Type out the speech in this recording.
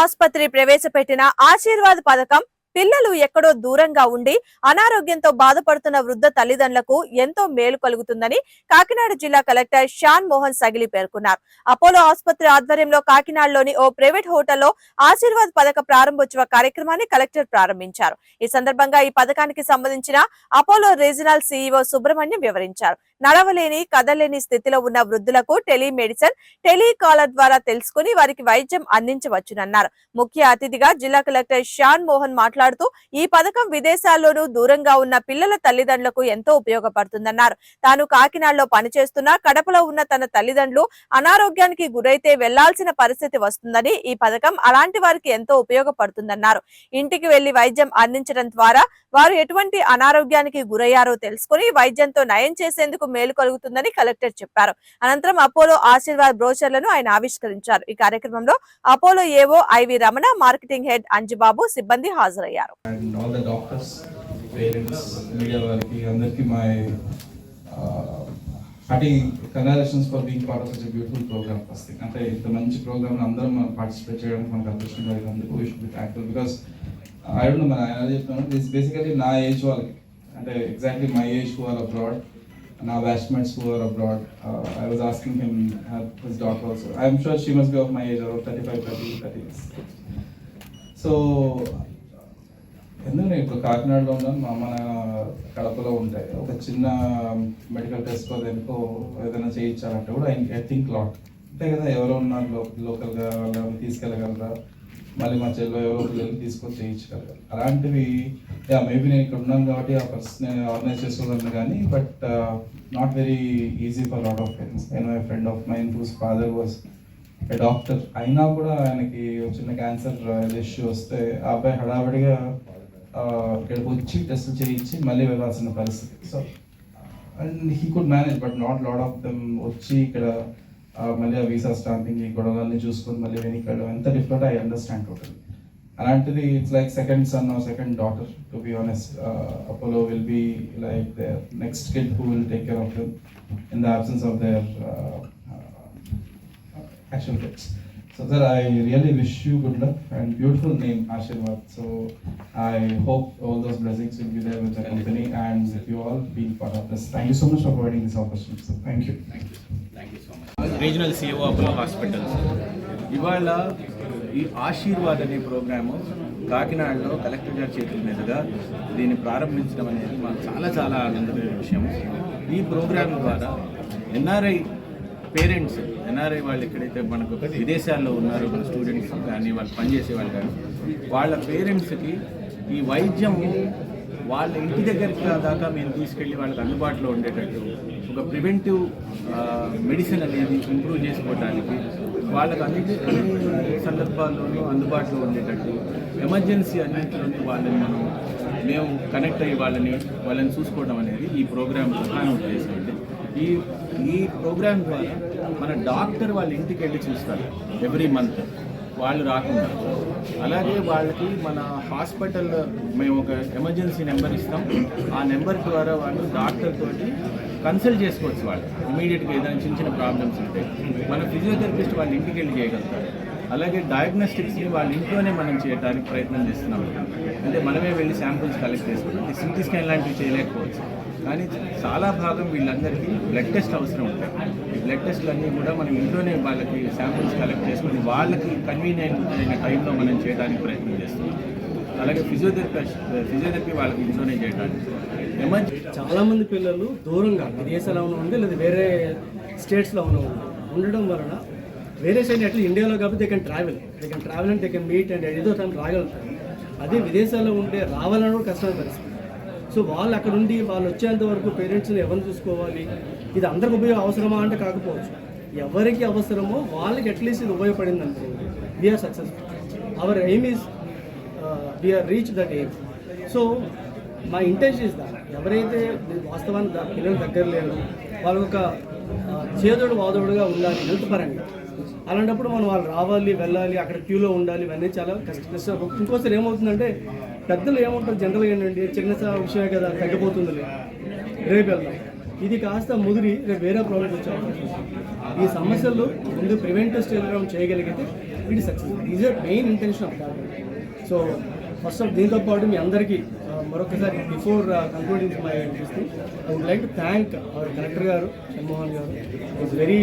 ఆసుపత్రి ప్రవేశపెట్టిన ఆశీర్వాద్ పథకం పిల్లలు ఎక్కడో దూరంగా ఉండి అనారోగ్యంతో బాధపడుతున్న వృద్ధ తల్లిదండ్రులకు ఎంతో మేలు కలుగుతుందని కాకినాడ జిల్లా కలెక్టర్ షాన్ మోహన్ సగిలి పేర్కొన్నారు. అపోలో ఆసుపత్రి ఆధ్వర్యంలో కాకినాడలోని ఓ ప్రైవేట్ హోటల్లో ఆశీర్వాద్ పథక ప్రారంభోత్సవ కార్యక్రమాన్ని కలెక్టర్ ప్రారంభించారు. ఈ సందర్భంగా ఈ పథకానికి సంబంధించిన అపోలో రీజనల్ సీఈఓ సుబ్రహ్మణ్యం వివరించారు. నడవలేని కదలేని స్థితిలో ఉన్న వృద్ధులకు టెలిమెడిసిన్ టెలికాలర్ ద్వారా తెలుసుకుని వారికి వైద్యం అందించవచ్చునన్నారు. ముఖ్య అతిథిగా జిల్లా కలెక్టర్ షాన్ మోహన్ మాట్లాడుతూ ఈ పథకం విదేశాల్లోనూ దూరంగా ఉన్న పిల్లల తల్లిదండ్రులకు ఎంతో ఉపయోగపడుతుందన్నారు. తాను కాకినాడలో పనిచేస్తున్నా కడపలో ఉన్న తన తల్లిదండ్రులు అనారోగ్యానికి గురైతే వెళ్ళాల్సిన పరిస్థితి వస్తుందని ఈ పథకం అలాంటి వారికి ఎంతో ఉపయోగపడుతుందన్నారు. ఇంటికి వెళ్ళి వైద్యం అందించడం ద్వారా వారు ఎటువంటి అనారోగ్యానికి గురయ్యారో తెలుసుకుని వైద్యంతో నయం చేసేందుకు మేలు కలుగుతుందని కలెక్టర్ చెప్పారు. అనంతరం అపోలో ఆశీర్వాద్ బ్రోచర్లను ఆయన ఆవిష్కరించారు. ఈ కార్యక్రమంలో Apollo AO IV Ramana marketing head Anjubabu సిబ్బంది హాజరయ్యారు. And congratulations for being part of such beautiful programme first. Thing అంటే ఇంత మంచి ప్రోగ్రామ్లో అందరం మనం పార్టిసిపేట్ చేయడానికి మనకు అదృష్టం కలిగినందుకు we should be thankful because I don't know మన ఆయన చెప్తున్నాను దిస్ బేసికలీ నా ఏజ్ వాళ్ళకి. అంటే ఎగ్జాక్ట్లీ మై ఏజ్ వాళ్ళ అబ్రాడ్ now అబ్రాడ్ నా batchmates abroad. Uh, I I asking asking uh, his daughter also. I'm sure she must be of my age, around thirty five thirty thirty so ఎందుకు నేను ఇప్పుడు కాకినాడలో ఉన్నాను మా అమ్మ కడపలో ఉంటాయి ఒక చిన్న మెడికల్ టెస్ట్ దేనికో ఏదైనా చేయించాలంటే కూడా ఐ థింక్ లాట్ అంతే కదా ఎవరో ఉన్నారు లోకల్గా వాళ్ళని తీసుకెళ్ళగలరా మళ్ళీ మా చెల్లో ఎవరో పిల్లల్ని తీసుకొని చేయించగలగాలి అలాంటివి యా మేబీ నేను ఇక్కడ ఉన్నాను కాబట్టి ఆ పర్సన్ నేను ఆర్గనైజ్ చేసుకోగలను కానీ but not very easy for lot of friends నేను my friend of mine whose father was doctor అయినా కూడా ఆయనకి చిన్న క్యాన్సర్ ఇష్యూ uh, వస్తే ఆ అబ్బాయి హడావిడిగా ఇక్కడికి వచ్చి టెస్ట్ చేయించి మళ్ళీ వెళ్ళాల్సిన పరిస్థితి. So and he could manage but not lot of them వచ్చి ఇక్కడ మళ్ళీ ఆ వీసా స్టాంపింగ్ ఈ గొడవలన్నీ చూసుకొని మళ్ళీ వెనక్కి వెళ్ళడం ఎంత డిఫరెంట్ ఐ అండర్స్టాండ్ టోటల్ అలాంటిది it's like second son second daughter to be honest Apollo will be like the next kid who will take care of him in the absence of their uh, uh, actual kids. So sir, I really wish you good luck and beautiful name Ashirwad. So I hope all those blessings will be there with the company and with you all being part of this. Thank you so much for providing this opportunity. sir. Thank you. Regional CO Apollo hospitals ఇవాళ ఈ ఆశీర్వాద్ అనే programme కాకినాడలో collector గారి చేతుల మీదుగా దీన్ని ప్రారంభించడం అనేది మాకు చాలా చాలా ఆనందమైన విషయం. ఈ ప్రోగ్రాం ద్వారా ఎన్ఆర్ఐ పేరెంట్స్ ఎన్ఆర్ఐ వాళ్ళు ఎక్కడైతే మనకు విదేశాల్లో ఉన్నారో మన స్టూడెంట్స్ కానీ వాళ్ళు పనిచేసే వాళ్ళు కానీ వాళ్ళ పేరెంట్స్కి ఈ వైద్యం వాళ్ళ ఇంటి దగ్గరికి దాకా మేము తీసుకెళ్ళి వాళ్ళకి అందుబాటులో ఉండేటట్టు ఒక ప్రివెంటివ్ మెడిసిన్ అనేది ఇంప్రూవ్ చేసుకోవడానికి వాళ్ళకి అన్ని అన్ని సందర్భాల్లోనూ అందుబాటులో ఉండేటట్టు ఎమర్జెన్సీ అన్నింటిలోనూ వాళ్ళని మనం మేము కనెక్ట్ అయ్యి వాళ్ళని వాళ్ళని చూసుకోవడం అనేది ఈ ప్రోగ్రామ్ ప్రధాన ఉద్దేశం అండి ఈ ఈ ప్రోగ్రామ్ ద్వారా మన డాక్టర్ వాళ్ళ ఇంటికి వెళ్ళి చూస్తారు ఎవ్రీ మంత్. వాళ్ళు రాకుండా. అలాగే వాళ్ళకి మన హాస్పిటల్ మేము ఒక ఎమర్జెన్సీ నెంబర్ ఇస్తాం. ఆ నెంబర్ ద్వారా వాళ్ళు డాక్టర్ తోటి కన్సల్ట్ చేసుకోవచ్చు వాళ్ళు. ఇమీడియట్గా ఏదైనా చిన్న చిన్న ప్రాబ్లమ్స్ ఉంటాయి మన ఫిజియోథెరపిస్ట్ వాళ్ళ ఇంటికి వెళ్ళి చేయగలుగుతారు. అలాగే డయాగ్నోస్టిక్స్ని వాళ్ళ ఇంట్లోనే మనం చేయడానికి ప్రయత్నం చేస్తున్నాం. అంటే మనమే వెళ్ళి శాంపుల్స్ కలెక్ట్ చేసుకుంటాం సిటీ స్కాన్ లాంటివి చేయలేకపోవచ్చు. కానీ చాలా భాగం వీళ్ళందరికీ బ్లడ్ టెస్ట్ అవసరం ఉంటుంది ఈ బ్లడ్ టెస్ట్లు అన్నీ కూడా మనం ఇంట్లోనే వాళ్ళకి శాంపుల్స్ కలెక్ట్ చేసుకుని వాళ్ళకి కన్వీనియంట్ అయిన టైంలో మనం చేయడానికి ప్రయత్నం చేస్తున్నాం. అలాగే ఫిజియోథెరపీ ఫిజియోథెరపీ వాళ్ళకి ఇంట్లోనే చేయడానికి ఎమర్జెన్సీ చాలామంది పిల్లలు దూరంగా విదేశాల్లో ఉండి లేదా వేరే స్టేట్స్లో ఉన్న ఉండడం వలన వేరే సైడ్ ఎట్లా ఇండియాలో కాబట్టి they can travel they can travel and they can meet and ఏదో తను రాగలుగుతారు. అదే విదేశాల్లో ఉంటే రావాలని కూడా కష్టమైన పరిస్థితి. సో వాళ్ళు అక్కడ ఉండి వాళ్ళు వచ్చేంత వరకు పేరెంట్స్ని ఎవరిని చూసుకోవాలి? ఇది అందరికి ఉపయోగం అవసరమా అంటే కాకపోవచ్చు. ఎవరికి అవసరమో వాళ్ళకి అట్లీస్ట్ ఇది ఉపయోగపడింది అనుకోండి we are successful our aim is we are reach that aim so మా ఇంటెన్షన్ ఇస్ ఎవరైతే వాస్తవానికి దా- పిల్లల దగ్గర లేరు వాళ్ళు ఒక చేదుడు వాదోడుగా ఉండాలి హెల్త్ పరంగా. అలాంటప్పుడు మనం వాళ్ళు రావాలి వెళ్ళాలి అక్కడ క్యూలో ఉండాలి ఇవన్నీ చాలా కష్టం ఇంకోసారి ఏమవుతుందంటే పెద్దలు ఏముంటారు జనరల్గా ఏంటంటే చిన్న విషయమే కదా తగ్గిపోతుందిలే రేపు వెళ్దాం. ఇది కాస్త ముదిరి రేపు వేరే ప్రాబ్లమ్స్ వచ్చే ఈ సమస్యలు ముందు ప్రివెంటివ్ స్టేజ్లో చేయగలిగితే ఇది success is main intention of that so first of దీంతో పాటు మీ అందరికీ మరొకసారి బిఫోర్ కంక్లూడింగ్ మై తీసుకుని I would like to thank our collector గారు జగన్మోహన్ గారు. Is very